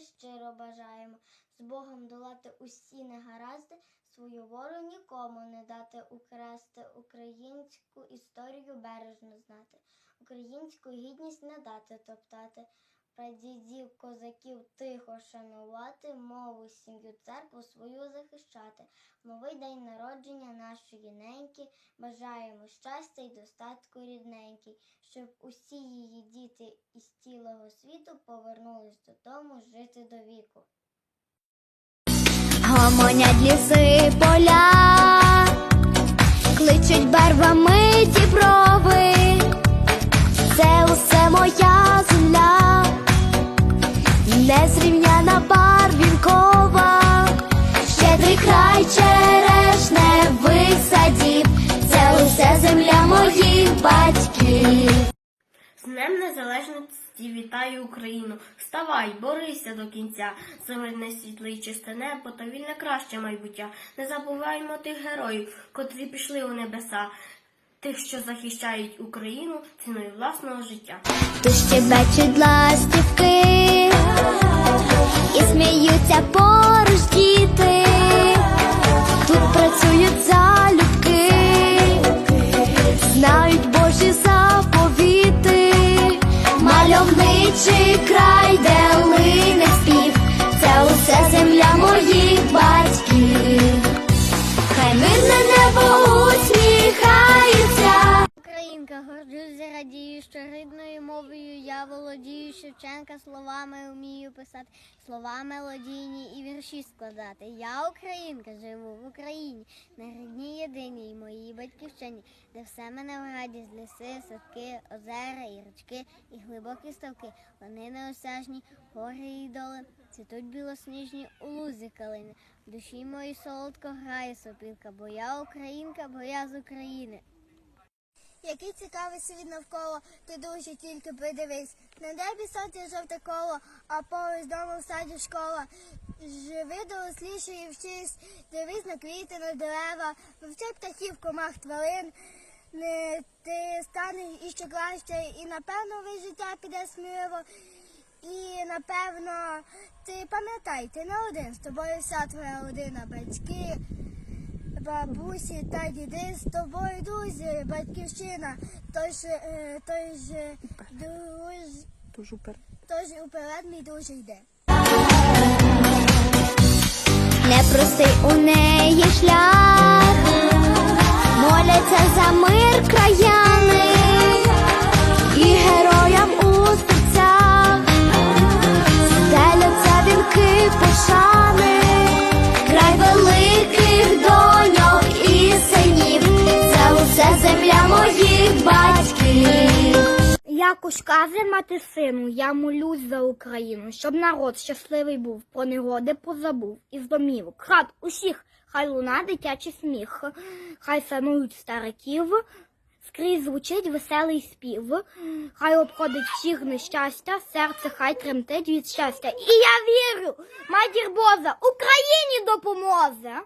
щиро бажаємо. З Богом долати усі негаразди, свою волю нікому не дати. Украсти, українську історію бережно знати, українську гідність не дати топтати, прадідів, козаків тихо шанувати, мову, сім'ю, церкву свою захищати. Новий день народження нашої неньки бажаємо щастя й достатку рідненький, щоб усі її діти із цілого світу повернулись додому жити до віку. Гомонять ліси поля, кличуть барвами садів, це усе земля моїх батьків. З Днем Незалежності вітаю Україну. Вставай, борися до кінця. За мирне світле і чисте небо та вільне краще майбуття. Не забуваємо тих героїв, котрі пішли у небеса, тих, що захищають Україну ціною власного життя. Тут щебечуть ластівки і сміються поруч діти. Рідною мовою я володію Шевченка, словами вмію писати, слова мелодійні і вірші складати. Я українка, живу в Україні, на рідній єдиній моїй батьківщині, де все мене в радість, ліси, садки, озера і річки, і глибокі ставки, вони неосяжні, гори і доли, цвітуть білосніжні у лузі калини. В душі моїй солодко грає сопілка, бо я українка, бо я з України. Який цікавий світ навколо, ти дуже тільки придивись. На небі сонце жовте коло, а поруч дому в саді школа. Живи доросліше і вчись, дивись на квіти, на дерева, вивчай птахів, комах, тварин. Не, ти станеш іще краще, і напевно ви життя піде сміливо. І напевно, ти пам'ятай, ти не один, з тобою вся твоя родина, батьки, бабусі та діди з тобою друзі, батьківщина, тож, е, тож, е, друж, тож уперед мій дуже йде. Непростий у неї шлях, моляться за мир краяни каже мати сину, я молюсь за Україну, щоб народ щасливий був, про негоди позабув із домівок. Хат усіх, хай луна дитячий сміх, хай санують стариків, скрізь звучить веселий спів, хай обходить всіх нещастя, серце хай тремтить від щастя. І я вірю, матір Божа, Україні допоможе.